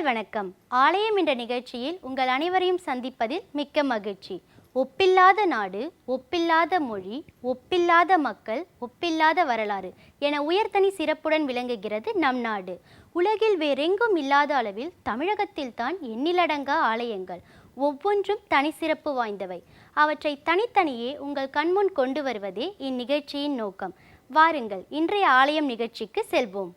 நேயர்கள் வணக்கம். ஆலயம் என்ற நிகழ்ச்சியில் உங்கள் அனைவரையும் சந்திப்பதில் மிக்க மகிழ்ச்சி. ஒப்பில்லாத நாடு ஒப்பில்லாத மொழி ஒப்பில்லாத மக்கள் ஒப்பில்லாத வரலாறு என உயர்தனி சிறப்புடன் விளங்குகிறது நம் நாடு. உலகில் வேறெங்கும் இல்லாத அளவில் தமிழகத்தில்தான் எண்ணிலடங்கா ஆலயங்கள். ஒவ்வொன்றும் தனி சிறப்பு வாய்ந்தவை. அவற்றை தனித்தனியே உங்கள் கண்முன் கொண்டு வருவதே இந்நிகழ்ச்சியின் நோக்கம். வாருங்கள் இன்றைய ஆலயம் நிகழ்ச்சிக்கு செல்வோம்.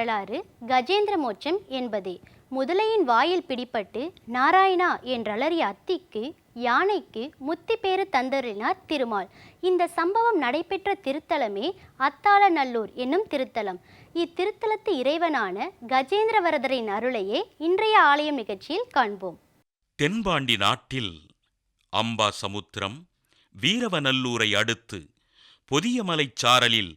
வரலாறு கஜேந்திர மோட்சம் என்பதே. முதலையின் வாயில் பிடிபட்டு நாராயணா என்றலறிய அத்திக்கு யானைக்கு முத்தி பேறு தந்தருளினார் திருமால். இந்த சம்பவம் நடைபெற்ற திருத்தலமே அத்தாளநல்லூர் என்னும் திருத்தலம். இத்திருத்தலத்து இறைவனான கஜேந்திரவரதரின் அருளையே இன்றைய ஆலயம் நிகழ்ச்சியில் காண்போம். தென்பாண்டி நாட்டில் அம்பா சமுத்திரம் வீரவநல்லூரை அடுத்து பொதியமலைச் சாரலில்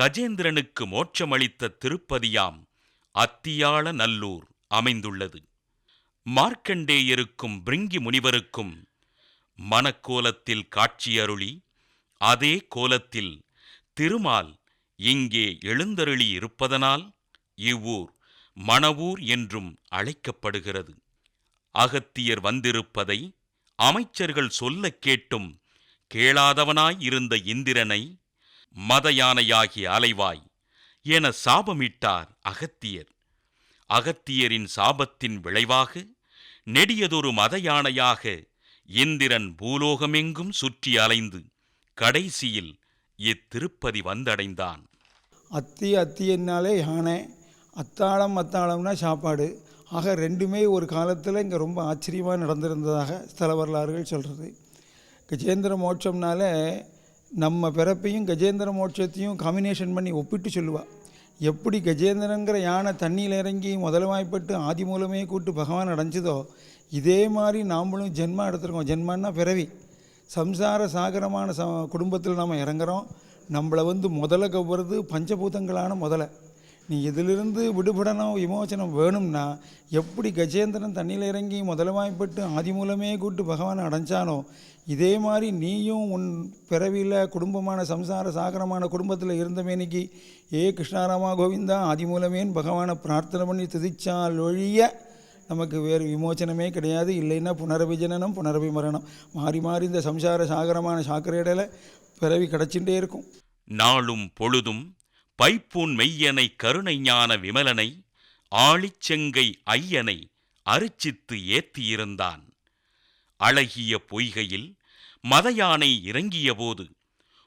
கஜேந்திரனுக்கு மோட்சமளித்த திருப்பதியாம் அத்தியாள நல்லூர் அமைந்துள்ளது. மார்க்கண்டேயருக்கும் பிரிங்கி முனிவருக்கும் மனக்கோலத்தில் காட்சியருளி அதே கோலத்தில் திருமால் இங்கே எழுந்தருளி இருப்பதனால் இவ்வூர் மணவூர் என்றும் அழைக்கப்படுகிறது. அகத்தியர் வந்திருப்பதை அமைச்சர்கள் சொல்லக் கேட்டும் கேளாதவனாய் இருந்த இந்திரனை மத யானையாகி அலைவாய். என சாபமிட்டார் அகத்தியர். அகத்தியரின் சாபத்தின் விளைவாக நெடியதொரு மத யானையாக இந்திரன் பூலோகமெங்கும் சுற்றி அலைந்து கடைசியில் இத்திருப்பதி வந்தடைந்தான். அத்தி அத்தியன்னாலே யானை அத்தாளம் அத்தாளம்னா சாப்பாடு. ஆக ரெண்டுமே ஒரு காலத்தில் இங்கே ரொம்ப ஆச்சரியமாக நடந்திருந்ததாக ஸ்தல வரலாறுகள் சொல்கிறது கஜேந்திர மோட்சம்னால நம்ம பிறப்பையும் கஜேந்திர மோட்சத்தையும் காம்பினேஷன் பண்ணி ஒப்பிட்டு சொல்லுவா. எப்படி கஜேந்திரங்கிற யானை தண்ணியில் இறங்கி முதலவாய்ப்பட்டு ஆதி மூலமே கூட்டு பகவான் அடைஞ்சதோ இதே மாதிரி நாம்மளும் ஜென்மா எடுத்திருக்கோம். ஜென்மான்னா பிறவி. சம்சார சாகரமான ச குடும்பத்தில் நாம் இறங்குறோம். நம்மளை வந்து முதல கவ்வுறது பஞ்சபூதங்களான முதலை. நீ இதிலிருந்து விடுபடணும் விமோச்சனம் வேணும்னா எப்படி கஜேந்திரன் தண்ணியில் இறங்கி முதலமாய்ப்பட்டு ஆதி மூலமே கூட்டு பகவானை அடைஞ்சானோ இதே மாதிரி நீயும் உன் பிறவியில் குடும்பமான சம்சார சாகரமான குடும்பத்தில் இருந்தமேனிக்கு ஏ கிருஷ்ணாராமா கோவிந்தா ஆதி மூலமேன்னு பகவானை பிரார்த்தனை பண்ணி துதிச்சால் ஒழிய நமக்கு வேறு விமோச்சனமே கிடையாது. இல்லைன்னா புனரபிஜனனம் புனரபிமரணம். மாறி மாறி இந்த சம்சார சாகரமான சாக்கரையிடல பிறவி கிடச்சிட்டே இருக்கும். நாளும் பொழுதும் பைப்பூன் மெய்யனை கருணை ஞான விமலனை ஆழிச்செங்கை ஐயனை அரிச்சித்து ஏத்தியிருந்தான். அழகிய பொய்கையில் மத யானை இறங்கியபோது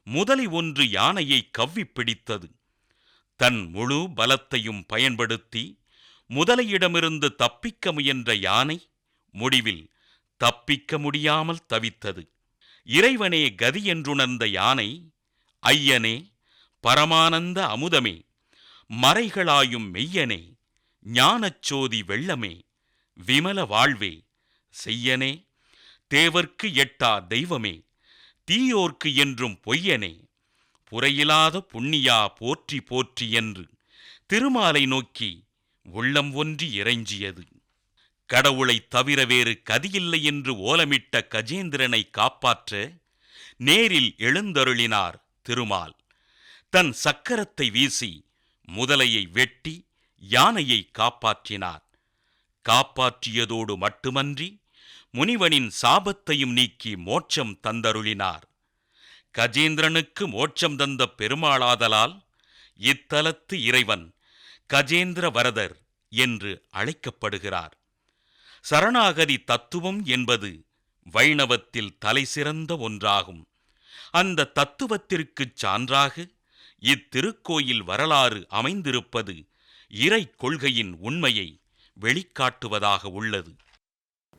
முதலி ஒன்று யானையை கவ்விப் பிடித்தது. தன் முழு பலத்தையும் பயன்படுத்தி முதலையிடமிருந்து தப்பிக்க முயன்ற யானை முடிவில் தப்பிக்க முடியாமல் தவித்தது. இறைவனே கதி என்றுணர்ந்த யானை ஐயனே பரமானந்த அமுதமே மறைகளாயும் மெய்யனே ஞானச்சோதி வெள்ளமே விமல வாழ்வே செய்யனே தேவர்க்கு எட்டா தெய்வமே தீயோர்க்கு என்றும் பொய்யனே புறையிலாத புண்ணியா போற்றி போற்றி என்று திருமாலை நோக்கி உள்ளம் ஒன்றி இறைஞ்சியது. கடவுளைத் தவிர வேறு கதியில்லை என்று ஓலமிட்ட கஜேந்திரனை காப்பாற்ற நேரில் எழுந்தருளினார் திருமால். தன் சக்கரத்தை வீசி முதலையை வெட்டி யானையை காப்பாற்றினார். காப்பாற்றியதோடு மட்டுமன்றி முனிவனின் சாபத்தையும் நீக்கி மோட்சம் தந்தருளினார். கஜேந்திரனுக்கு மோட்சம் தந்த பெருமாளாதலால் இத்தலத்து இறைவன் கஜேந்திர வரதர் என்று அழைக்கப்படுகிறார். சரணாகதி தத்துவம் என்பது வைணவத்தில் தலைசிறந்த ஒன்றாகும். அந்த தத்துவத்திற்குச் சான்றாக இத்திருக்கோயில் வரலாறு அமைந்திருப்பது இறை கொள்கையின் உண்மையை வெளிக்காட்டுவதாக உள்ளது.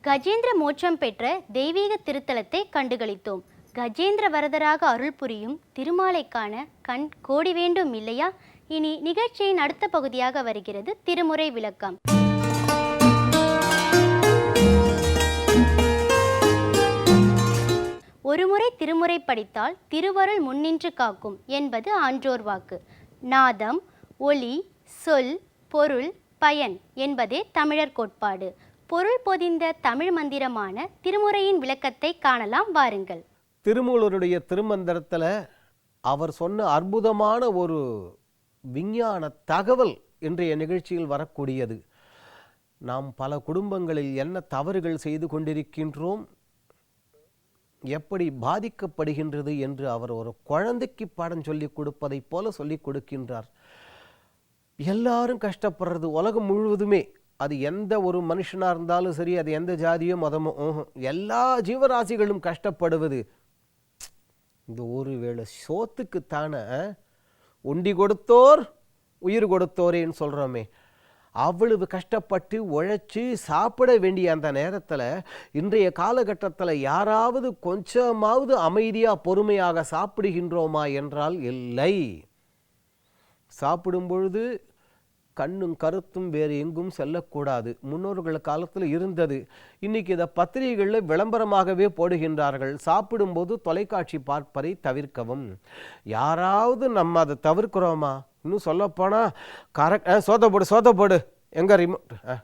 கஜேந்திர மோட்சம் பெற்ற தெய்வீக திருத்தலத்தை கண்டுகளித்தோம். கஜேந்திர வரதராக அருள் புரியும் திருமாலைக்கான கண் கோடி வேண்டும் இல்லையா? இனி நிகழ்ச்சியின் அடுத்த பகுதியாக வருகிறது திருமுறை விளக்கம். படித்தால் திருவருள் முன்னின்று காக்கும் என்பது ஆன்றோர் வாக்கு. நாதம் ஒளி சொல் பொருள் பயன் என்பதே தமிழர் கோட்பாடு. பொருள் பொதிந்த தமிழ் மந்திரமான திருமுறையின் விளக்கத்தை காணலாம் வாருங்கள். திருமூலருடைய திருமந்திரத்தில் அவர் சொன்ன அற்புதமான ஒரு விஞ்ஞான தகவல் இன்றைய நிகழ்ச்சியில் வரக்கூடியது. நாம் பல குடும்பங்களில் என்ன தவறுகள் செய்து கொண்டிருக்கின்றோம்? எப்படி பாதிக்கப்படுகின்றது என்று அவர் ஒரு குழந்தைக்கு பாடம் சொல்லிக் கொடுப்பதைப் போல சொல்லிக் கொடுக்கின்றார். எல்லாரும் கஷ்டப்படுறது உலகம் முழுவதுமே. அது எந்த ஒரு மனுஷனாக இருந்தாலும் சரி அது எந்த ஜாதியோ மதமோ எல்லா ஜீவராசிகளும் கஷ்டப்படுவது. இந்த ஒரு வேளை சோத்துக்குத்தான உண்டி கொடுத்தோர் உயிர் கொடுத்தோரேன்னு சொல்கிறோமே அவ்வளவு கஷ்டப்பட்டு உழைச்சி சாப்பிட வேண்டிய அந்த நேரத்தில் இன்றைய காலகட்டத்தில் யாராவது கொஞ்சமாவது அமைதியாக பொறுமையாக சாப்பிடுகின்றோமா என்றால் இல்லை. சாப்பிடும் பொழுது கண்ணும் கருத்தும் வேறு எங்கும் செல்லக்கூடாது. முன்னோர்கள் காலத்தில் இருந்தது. இன்னைக்கு இதை பத்திரிகைகளில் விளம்பரமாகவே போடுகின்றார்கள். சாப்பிடும்போது தொலைக்காட்சி பார்ப்பதை தவிர்க்கவும். யாராவது நம்ம அதை தவிர்க்கிறோமா? இன்னும் சொல்லப்போனால் கரெக்ட் ஆ போடு சோத போடு. எங்கே ரிமோட் ஆ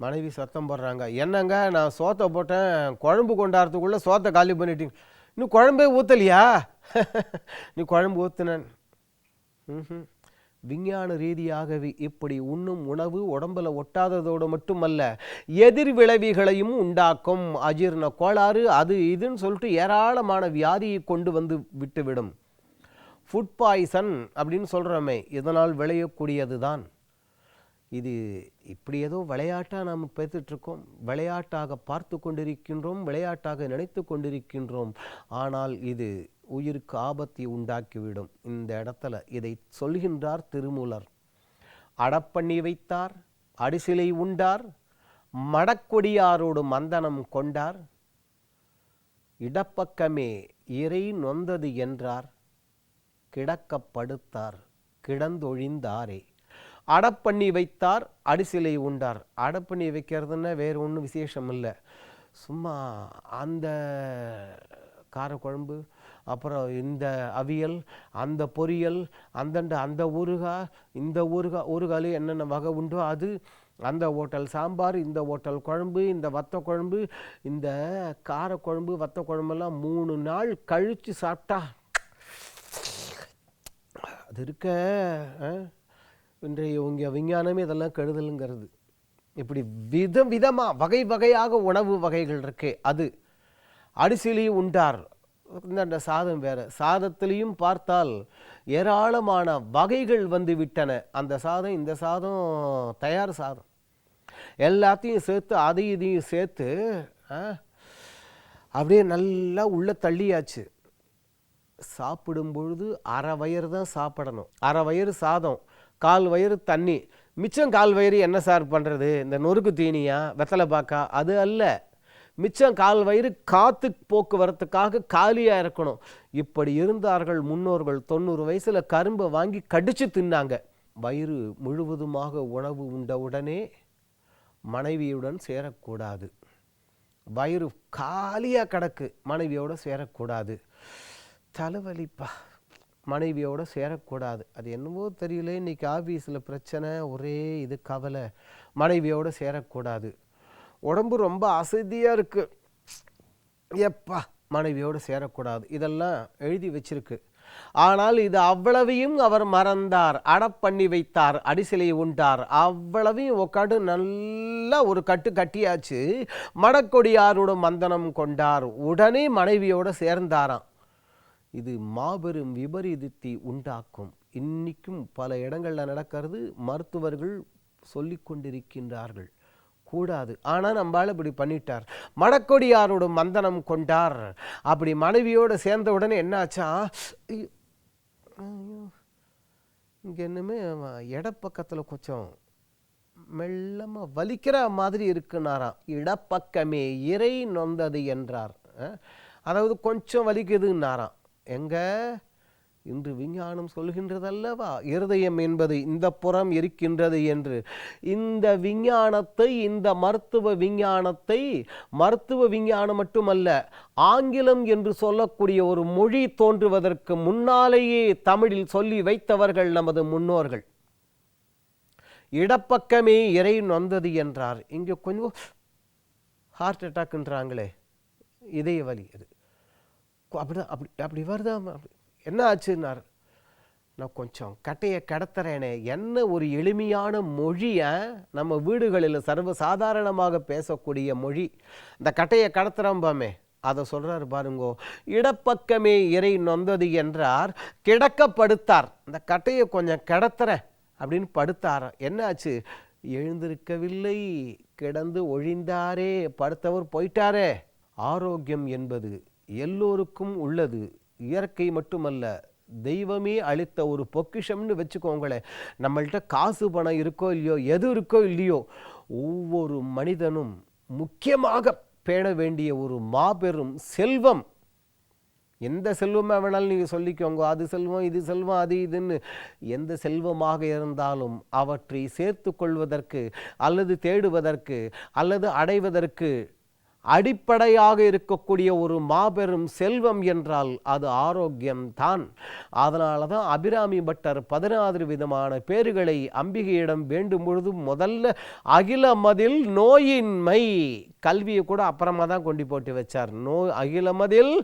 மனைவி சத்தம் போடுறாங்க. என்னங்க நான் சோத்தை போட்டேன் குழம்பு கொண்டாடுறதுக்குள்ளே சோத்தை காலி பண்ணிட்டீங்க. இன்னும் குழம்பே ஊற்றலையா நீ குழம்பு ஊற்றுனேன் ம் விஞ்ஞான ரீதியாகவே இப்படி உண்ணும் உணவு உடம்புல ஒட்டாததோடு மட்டுமல்ல எதிர் விளைவுகளையும் உண்டாக்கும். அஜீர்ண கோளாறு அது இதுன்னு சொல்லிட்டு ஏராளமான வியாதியை கொண்டு வந்து விட்டுவிடும். ஃபுட் பாய்சன் அப்படின்னு சொல்கிறோமே இதனால் விளையக்கூடியது தான் இது இப்படி ஏதோ விளையாட்டாக நாம் பேத்துட்ருக்கோம் விளையாட்டாக பார்த்து கொண்டிருக்கின்றோம் விளையாட்டாக நினைத்து கொண்டிருக்கின்றோம். ஆனால் இது உயிருக்கு ஆபத்தை உண்டாக்கிவிடும். இந்த இடத்துல இதை சொல்கின்றார் திருமூலர். அடப்பண்ணி வைத்தார் அடிசிலை உண்டார் மடக்கொடியாரோடு மந்தனம் கொண்டார். இடப்பக்கமே இறை நொந்தது என்றார். கிடக்கப்படுத்தார் கிடந்தொழிந்தாரே. அடப்பண்ணி வைத்தார் அடிசிலை உண்டார். அடப்பண்ணி வைக்கிறதுன்னா வேறு ஒன்றும் விசேஷம் இல்லை. சும்மா அந்த காரக்குழம்பு அப்புறம் இந்த அவியல் அந்த பொரியல் அந்தண்ட அந்த ஊறுகாய் இந்த ஊறுகாய் ஊறுகாலே என்னென்ன வகை உண்டோ அது அந்த ஹோட்டல் சாம்பார் இந்த ஹோட்டல் குழம்பு இந்த வத்த குழம்பு இந்த காரக்குழம்பு வத்த குழம்பெல்லாம் மூணு நாள் கழித்து சாப்பிட்டா அது இருக்க ஆ, இன்றைய இவங்க விஞ்ஞானமே இதெல்லாம் கெடுதலுங்கிறது. இப்படி விதம் விதமாக வகை வகையாக உணவு வகைகள் இருக்கு. அது அரிசிலி உண்டார். இந்த சாதம் வேறு. சாதத்திலையும் பார்த்தால் ஏராளமான வகைகள் வந்து விட்டன அந்த சாதம் இந்த சாதம் தயார் சாதம். எல்லாத்தையும் சேர்த்து அதையும் இதையும் சேர்த்து அப்படியே நல்லா உள்ள தள்ளியாச்சு. சாப்பிடும் பொழுது அரை வயிறு தான் சாப்பிடணும். அரை வயிறு சாதம். கால் வயிறு தண்ணி. மிச்சம் கால் வயிறு என்ன சார் பண்ணுறது இந்த நொறுக்கு தீனியா? வெத்தலை பாக்கா? அது அல்ல. மிச்சம் கால் வயிறு காத்து போக்குவரத்துக்காக காலியாக இருக்கணும். இப்படி இருந்தார்கள் முன்னோர்கள் தொண்ணூறு வயசில் கரும்பை வாங்கி கடித்து தின்னாங்க. வயிறு முழுவதுமாக உணவு உண்டவுடனே மனைவியுடன் சேரக்கூடாது. வயிறு காலியாக கிடக்கு. மனைவியோடு சேரக்கூடாது. தலைவலிப்பா. மனைவியோடு சேரக்கூடாது. அது என்னவோ தெரியல. இன்றைக்கி ஆஃபீஸில் பிரச்சனை ஒரே இது கவலை. மனைவியோடு சேரக்கூடாது. உடம்பு ரொம்ப அசதியாக இருக்குது எப்பா மனைவியோடு சேரக்கூடாது. இதெல்லாம் எழுதி வச்சிருக்கு. ஆனால் இது அவ்வளவையும் அவர் மறந்தார். அடப்பண்ணி வைத்தார். அடிசிலை உண்டார். அவ்வளவையும் உக்காடு நல்லா ஒரு கட்டு கட்டியாச்சு. மடக்கொடியாரோட மந்தனம் கொண்டார். உடனே மனைவியோடு சேர்ந்தாராம். இது மாபெரும் விபரீதத்தை உண்டாக்கும். இன்னைக்கும் பல இடங்களில் நடக்கிறது மருத்துவர்கள் சொல்லி கொண்டிருக்கின்றார்கள். கூடாது. ஆனால் நம்மளால் இப்படி பண்ணிட்டார். மடக்கொடியாரோட மந்தனம் கொண்டார். அப்படி மனைவியோடு சேர்ந்த உடனே என்னாச்சா? இங்கே என்னமே இடப்பக்கத்தில் கொஞ்சம் மெல்லமாக வலிக்கிற மாதிரி இருக்குனாராம் இடப்பக்கமே இறை நொந்தது என்றார். அதாவது கொஞ்சம் வலிக்குதுன்னாராம் எங்க? இன்று விஞ்ஞானம் சொல்கின்றதல்லவா? இருதயம் என்பது இந்த புறம் இருக்கின்றது என்று. இந்த விஞ்ஞானத்தை இந்த மருத்துவ விஞ்ஞானத்தை மருத்துவ விஞ்ஞானம் மட்டுமல்ல ஆங்கிலம் என்று சொல்லக்கூடிய ஒரு மொழி தோன்றுவதற்கு முன்னாலேயே தமிழில் சொல்லி வைத்தவர்கள் நமது முன்னோர்கள். இடப்பக்கமே இறை நொந்தது என்றார். இங்கே கொஞ்சம் ஹார்ட் அட்டாக்ன்றாங்களே இதய வலி அது. அப்படிதான் அப்படி அப்படி வருதா என்ன ஆச்சுன்னார்? நான் கொஞ்சம் கட்டையை கடத்துறேனே. என்ன ஒரு எளிமையான மொழியை நம்ம வீடுகளில் சர்வ சாதாரணமாக பேசக்கூடிய மொழி. இந்த கட்டையை கடத்துறம்பாமே அதை சொல்கிறாரு பாருங்கோ. இடப்பக்கமே இறை நொந்தது என்றார். கிடக்கப்படுத்தார். இந்த கட்டையை கொஞ்சம் கிடத்துறேன் அப்படின்னு படுத்தார். என்னாச்சு எழுந்திருக்கவில்லை. கிடந்து ஒழிந்தாரே. படுத்தவர் போயிட்டாரே. ஆரோக்கியம் என்பது எல்லோருக்கும் உள்ளது. இயற்கை மட்டுமல்ல தெய்வமே அளித்த ஒரு பொக்கிஷம்னு வச்சுக்கோங்களேன். நம்மள்கிட்ட காசு பணம் இருக்கோ இல்லையோ எது இருக்கோ இல்லையோ ஒவ்வொரு மனிதனும் முக்கியமாக பேண வேண்டிய ஒரு மாபெரும் செல்வம். எந்த செல்வமாக வேணாலும் நீங்கள் சொல்லிக்கோங்க. அது செல்வம் இது செல்வம் அது இதுன்னு எந்த செல்வமாக இருந்தாலும் அவற்றை சேர்த்து கொள்வதற்கு அல்லது தேடுவதற்கு அல்லது அடைவதற்கு அடிப்படையாக இருக்கக்கூடிய ஒரு மாபெரும் செல்வம் என்றால் அது ஆரோக்கியம்தான். அதனால தான் அபிராமி பட்டர் பதினாறு விதமான பேர்களை அம்பிகையிடம் வேண்டும் பொழுது முதல்ல அகிலமதில் நோயின்மை கல்வியை கூட அப்புறமா தான் கொண்டு போட்டு வச்சார். நோ அகிலமதில்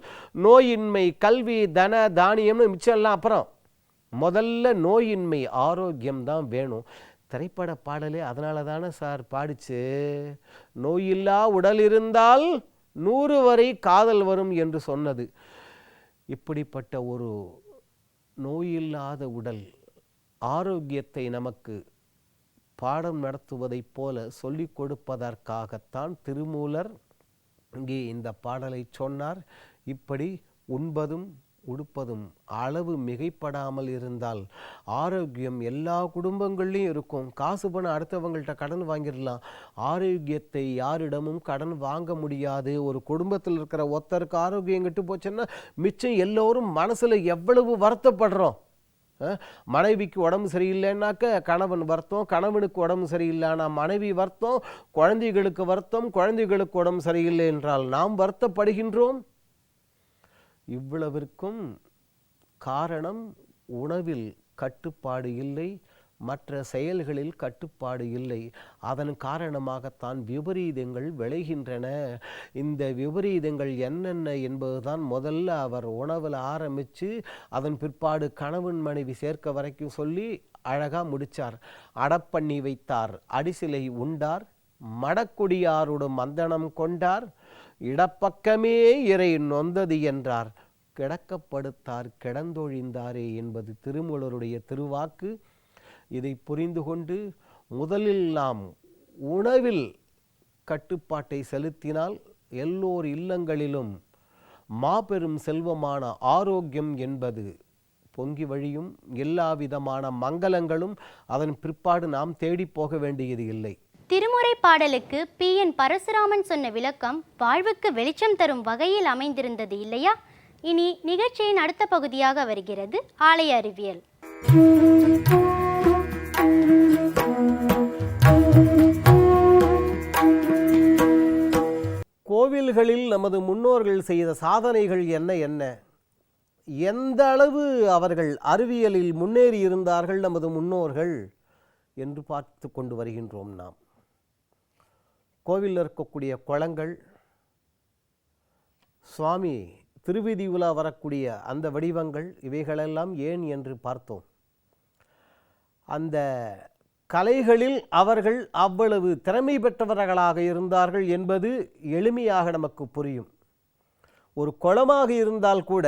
நோயின்மை கல்வி தன தானியம்னு மிச்சம் எல்லாம் அப்புறம். முதல்ல நோயின்மை ஆரோக்கியம் தான் வேணும். திரைப்பட பாடலே அதனால தானே சார் பாடிச்சு. நோயில்லா உடல் இருந்தால் நூறு வரை காதல் வரும் என்று சொன்னது. இப்படிப்பட்ட ஒரு நோயில்லாத உடல் ஆரோக்கியத்தை நமக்கு பாடம் நடத்துவதைப் போல சொல்லிக் கொடுப்பதற்காகத்தான் திருமூலர் இங்கே இந்த பாடலை சொன்னார். இப்படி உண்பதும் உடுப்பதும் அளவு மிகைப்படாமல் இருந்தால் ஆரோக்கியம் எல்லா குடும்பங்கள்லையும் இருக்கும். காசு பணம் அடுத்தவங்கள்ட்ட கடன் வாங்கிடலாம். ஆரோக்கியத்தை யாரிடமும் கடன் வாங்க முடியாது. ஒரு குடும்பத்தில் இருக்கிற ஒருத்தருக்கு ஆரோக்கியம் கெட்டு போச்சுன்னா மிச்சம் எல்லோரும் மனசில் எவ்வளவு வருத்தப்படுறோம். மனைவிக்கு உடம்பு சரியில்லைன்னாக்க கணவன் வருத்தம் கணவனுக்கு உடம்பு சரியில்லைனா மனைவி வருத்தம் குழந்தைகளுக்கு வருத்தம் குழந்தைகளுக்கு உடம்பு சரியில்லை என்றால் நாம் வருத்தப்படுகின்றோம்? இவ்வளவிற்கும் காரணம் உணவில் கட்டுப்பாடு இல்லை மற்ற செயல்களில் கட்டுப்பாடு இல்லை. அதன் காரணமாகத்தான் விபரீதங்கள் விளைகின்றன. இந்த விபரீதங்கள் என்னென்ன என்பதுதான் முதல்ல அவர் உணவில் ஆரம்பித்து அதன் பிற்பாடு கணவன் மனைவி சேர்க்க வரைக்கும் சொல்லி அழகாக முடித்தார் அடப்பண்ணி வைத்தார் அடிசிலை உண்டார் மடக்குடியாருடன் மந்தனம் கொண்டார் இடப்பக்கமே இறை நொந்தது என்றார். கிடக்கப்படுத்தார் கிடந்தொழிந்தாரே என்பது திருமூலருடைய திருவாக்கு. இதை புரிந்து கொண்டு முதலில் நாம் உணவில் கட்டுப்பாட்டை செலுத்தினால் எல்லோர் இல்லங்களிலும் மாபெரும் செல்வமான ஆரோக்கியம் என்பது பொங்கி வழியும். எல்லா விதமான மங்களங்களும் அதன் பிற்பாடு நாம் தேடி போக வேண்டியது இல்லை. திருமுறை பாடலுக்கு பி. என். பரசுராமன் சொன்ன விளக்கம் வாழ்வுக்கு வெளிச்சம் தரும் வகையில் அமைந்திருந்தது இல்லையா? இனி நிகழ்ச்சியின் அடுத்த பகுதியாக வருகிறது ஆலய அறிவியல். கோவில்களில் நமது முன்னோர்கள் செய்த சாதனைகள் என்ன என்ன? எந்த அளவு அவர்கள் அறிவியலில் முன்னேறி இருந்தார்கள் நமது முன்னோர்கள் என்று பார்த்து கொண்டு வருகின்றோம் நாம். கோவிலில் இருக்கக்கூடிய குளங்கள் சுவாமி திருவிதி உலா வரக்கூடிய அந்த வடிவங்கள் இவைகளெல்லாம் ஏன் என்று பார்த்தோம். அந்த கலைகளில் அவர்கள் அவ்வளவு திறமை பெற்றவர்களாக இருந்தார்கள் என்பது எளிமையாக நமக்கு புரியும். ஒரு குளமாக இருந்தால் கூட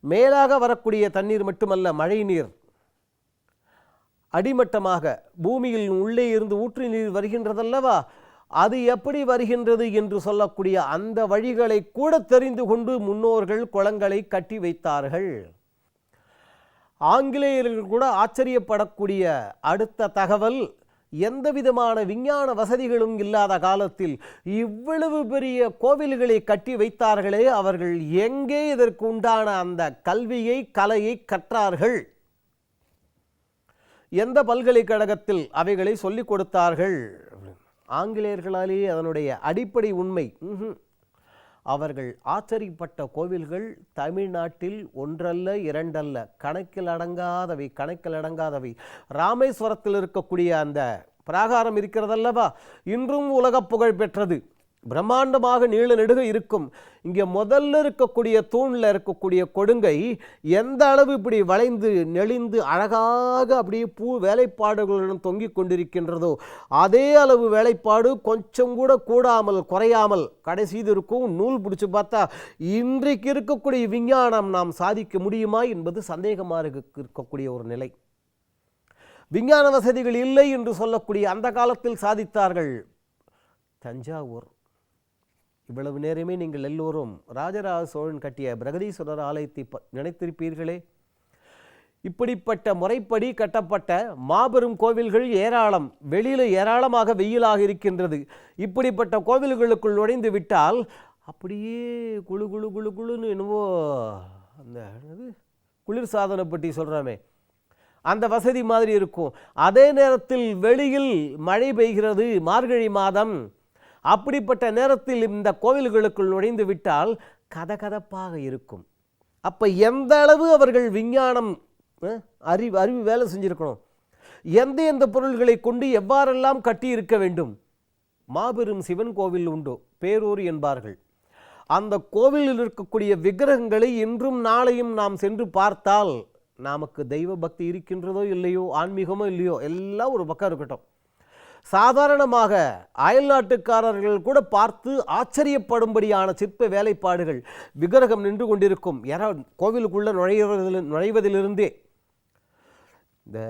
மேலாக வரக்கூடிய தண்ணீர் மட்டுமல்ல மழை நீர் அடிமட்டமாக பூமியில் உள்ளே இருந்து ஊற்று நீர் வருகின்றதல்லவா? அது எப்படி வருகின்றது என்று சொல்லக்கூடிய அந்த வழிகளை கூட தெரிந்து கொண்டு முன்னோர்கள் குளங்களை கட்டி வைத்தார்கள். ஆங்கிலேயர்கள் கூட ஆச்சரியப்படக்கூடிய அடுத்த தகவல் எந்த விதமான விஞ்ஞான வசதிகளும் இல்லாத காலத்தில் இவ்வளவு பெரிய கோவில்களை கட்டி வைத்தார்களே அவர்கள் எங்கே இதற்கு உண்டான அந்த கல்வியை கலையை கற்றார்கள்? எந்த பல்கலைக்கழகத்தில் அவைகளை சொல்லிக் கொடுத்தார்கள்? ஆங்கிலேயர்களாலேயே அதனுடைய அடிப்படை உண்மை. ம்ஹும். அவர்கள் ஆச்சரியப்பட்ட கோவில்கள் தமிழ்நாட்டில் ஒன்றல்ல இரண்டல்ல. கணக்கில் அடங்காதவை கணக்கில் அடங்காதவை. ராமேஸ்வரத்தில் இருக்கக்கூடிய அந்த பிராகாரம் இருக்கிறதல்லவா? இன்றும் உலக புகழ் பெற்றது. பிரம்மாண்டமாக நீள நெடுக இருக்கும். இங்கே முதல்ல இருக்கக்கூடிய தூணில் இருக்கக்கூடிய கொடுங்கை எந்த அளவு இப்படி வளைந்து நெளிந்து அழகாக அப்படியே பூ வேலைப்பாடுகளுடன் தொங்கிக் கொண்டிருக்கின்றதோ அதே அளவு வேலைப்பாடு கொஞ்சம் கூட கூடாமல் குறையாமல் கடைசி இருக்கும் நூல் பிடிச்சி பார்த்தா இன்றைக்கு இருக்கக்கூடிய விஞ்ஞானம் நாம் சாதிக்க முடியுமா என்பது சந்தேகமாக இருக்க- இருக்கக்கூடிய ஒரு நிலை. விஞ்ஞான வசதிகள் இல்லை என்று சொல்லக்கூடிய அந்த காலத்தில் சாதித்தார்கள் தஞ்சாவூர். இவ்வளவு நேரமே நீங்கள் எல்லோரும் ராஜராஜ சோழன் கட்டிய பிரகதீஸ்வரர் ஆலயத்தை ப- நினைத்திருப்பீர்களே? இப்படிப்பட்ட முறைப்படி கட்டப்பட்ட மாபெரும் கோவில்கள் ஏராளம் வெளியில் ஏராளமாக வெயிலாக இருக்கின்றது. இப்படிப்பட்ட கோவில்களுக்குள் நுழைந்து விட்டால் அப்படியே குழு குழு குழு குளுன்னு என்னவோ அந்த என்னது? குளிர் சாதன பெட்டி அந்த வசதி மாதிரி இருக்கும். அதே நேரத்தில் வெளியில் மழை பெய்கிறது. மார்கழி மாதம் அப்படிப்பட்ட நேரத்தில் இந்த கோவில்களுக்குள் நுழைந்து விட்டால் கதகதப்பாக இருக்கும். அப்போ எந்த அளவு அவர்கள் விஞ்ஞானம் அறிவு அறிவு வேலை செஞ்சுருக்கணும்? எந்த எந்த பொருள்களை கொண்டு எவ்வாறெல்லாம் கட்டி இருக்க வேண்டும்? மாபெரும் சிவன் கோவில் உண்டு பேரூர் என்பார்கள். அந்த கோவிலில் இருக்கக்கூடிய விக்கிரகங்களை இன்றும் நாளையும் நாம் சென்று பார்த்தால் நமக்கு தெய்வ பக்தி இருக்கின்றதோ இல்லையோ ஆன்மீகமோ இல்லையோ எல்லாம் ஒரு பக்கம் இருக்கட்டும். சாதாரணமாக அயல்நாட்டுக்காரர்கள் கூட பார்த்து ஆச்சரியப்படும்படியான சிற்ப வேலைப்பாடுகள் விக்கிரகம் நின்று கொண்டிருக்கும். யாரா கோவிலுக்குள்ளே நுழைவதில் நுழைவதிலிருந்தே இந்த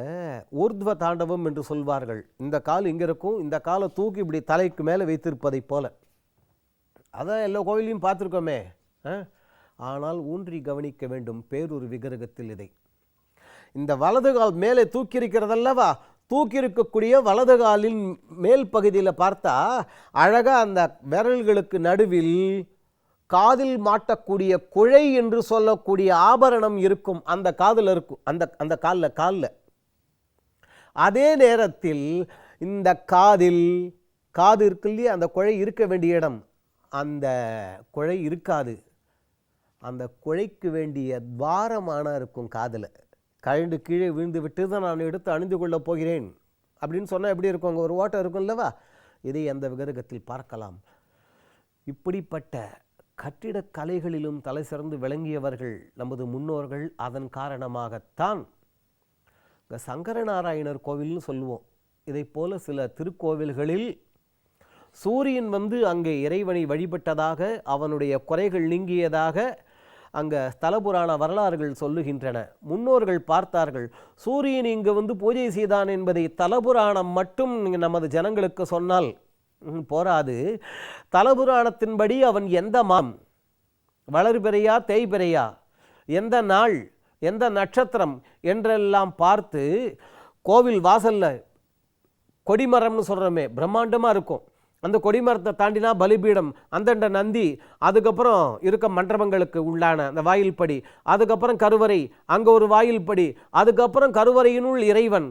ஊர்த்வ தாண்டவம் என்று சொல்வார்கள். இந்த கால் இங்கே இருக்கும் இந்த காலை தூக்கி இப்படி தலைக்கு மேலே வைத்திருப்பதைப் போல. அதான் எல்லா கோவிலையும் பார்த்துருக்கோமே ஆ? ஆனால் ஊன்றி கவனிக்க வேண்டும். பேரூர் விக்கிரகத்தில் இதை. இந்த வலது கால் மேலே தூக்கி தூக்கியிருக்கக்கூடிய வலது காலின் மேல் பகுதியில் பார்த்தா அழகாக அந்த விரல்களுக்கு நடுவில் காதில் மாட்டக்கூடிய குழை என்று சொல்லக்கூடிய ஆபரணம் இருக்கும். அந்த காதில் இருக்கும் அந்த அந்த காலில் காலில். அதே நேரத்தில் இந்த காதில் காது இருக்கு இல்லையா? அந்த குழை இருக்க வேண்டிய இடம். அந்த குழை இருக்காது. அந்த குழைக்கு வேண்டிய துவாரமான இருக்கும் காதில். கழண்டு கீழே விழுந்து விட்டு தான் நான் எடுத்து அணிந்து கொள்ளப் போகிறேன். அப்படின்னு சொன்னால் எப்படி இருக்கும்? அங்கே ஒரு ஓட்டம் இருக்கும் இல்லவா? இதை அந்த விகரகத்தில் பார்க்கலாம். இப்படிப்பட்ட கட்டிடக் கலைகளிலும் தலை சிறந்து விளங்கியவர்கள் நமது முன்னோர்கள். அதன் காரணமாகத்தான் இந்த சங்கரநாராயணர் கோவில்னு சொல்லுவோம். இதைப் போல சில திருக்கோவில்களில் சூரியன் வந்து அங்கே இறைவனை வழிபட்டதாக அவனுடைய குறைகள் நீங்கியதாக அங்கே ஸ்தலபுராண வரலாறுகள் சொல்லுகின்றன. முன்னோர்கள் பார்த்தார்கள் சூரியன் இங்கு வந்து பூஜை செய்தான் என்பதை தலபுராணம் மட்டும் நமது ஜனங்களுக்கு சொன்னால் போராது. தலபுராணத்தின்படி அவன் எந்த மாம்? வளர்பிறையா தேய்பிறையா எந்த நாள்? எந்த நட்சத்திரம்? என்றெல்லாம் பார்த்து கோவில் வாசல்ல கொடிமரம்னு சொல்கிறோமே பிரம்மாண்டமாக இருக்கும். அந்த கொடிமரத்தை தாண்டினா பலிபீடம். அந்தண்ட நந்தி அதுக்கப்புறம் இருக்க மண்டபங்களுக்கு உள்ளான அந்த வாயில்படி அதுக்கப்புறம் கருவறை அங்கே ஒரு வாயில்படி அதுக்கப்புறம் கருவறையினுள் இறைவன்.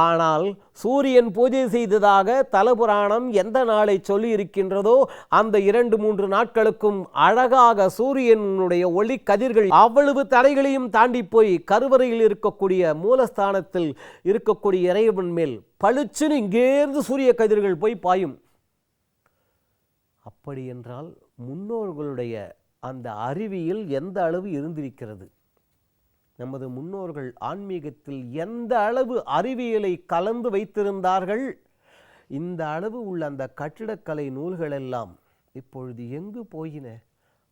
ஆனால் சூரியன் பூஜை செய்ததாக தலபுராணம் எந்த நாளை சொல்லி இருக்கின்றதோ அந்த இரண்டு மூன்று நாட்களுக்கும் அழகாக சூரியனுடைய ஒளி கதிர்கள் அவ்வளவு தடைகளையும் தாண்டி போய் கருவறையில் இருக்கக்கூடிய மூலஸ்தானத்தில் இருக்கக்கூடிய இறைவன் மேல் பளிச்சுன்னு இங்கேருந்து சூரிய கதிர்கள் போய் பாயும். அப்படி என்றால் முன்னோர்களுடைய அந்த அறிவியல் எந்த அளவு இருந்திருக்கிறது? நமது முன்னோர்கள் ஆன்மீகத்தில் எந்த அளவு அறிவியலை கலந்து வைத்திருந்தார்கள்? இந்த அளவு உள்ள அந்த கட்டிடக்கலை நூல்கள் எல்லாம் இப்பொழுது எங்கு போயின?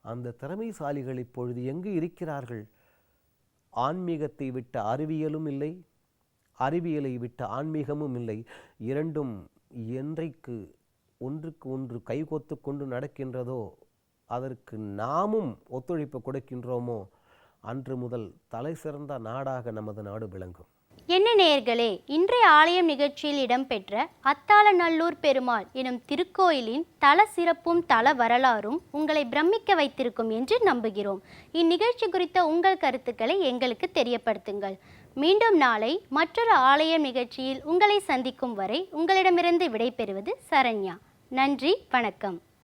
அந்த திறமைசாலிகள் இப்பொழுது எங்கு இருக்கிறார்கள்? ஆன்மீகத்தை விட்ட அறிவியலும் இல்லை அறிவியலை விட்ட ஆன்மீகமும் இல்லை. இரண்டும் என்றைக்கு ஒன்றுக்கு ஒன்று கைகோத்து கொண்டு நடக்கின்றதோ அதற்கு நாமும் ஒத்துழைப்பு கொடுக்கின்றோமோ அன்று முதல் தலை சிறந்த நாடாக நமது நாடு விளங்கும். என்ன நேயர்களே இன்றைய ஆலயம் நிகழ்ச்சியில் இடம்பெற்ற அத்தாளநல்லூர் பெருமாள் எனும் திருக்கோயிலின் தல சிறப்பும் தல வரலாறும் உங்களை பிரமிக்க வைத்திருக்கும் என்று நம்புகிறோம். இந்நிகழ்ச்சி குறித்த உங்கள் கருத்துக்களை எங்களுக்கு தெரியப்படுத்துங்கள். மீண்டும் நாளை மற்றொரு ஆலயம் நிகழ்ச்சியில் உங்களை சந்திக்கும் வரை உங்களிடமிருந்து விடைபெறுவது சரண்யா. நன்றி வணக்கம்.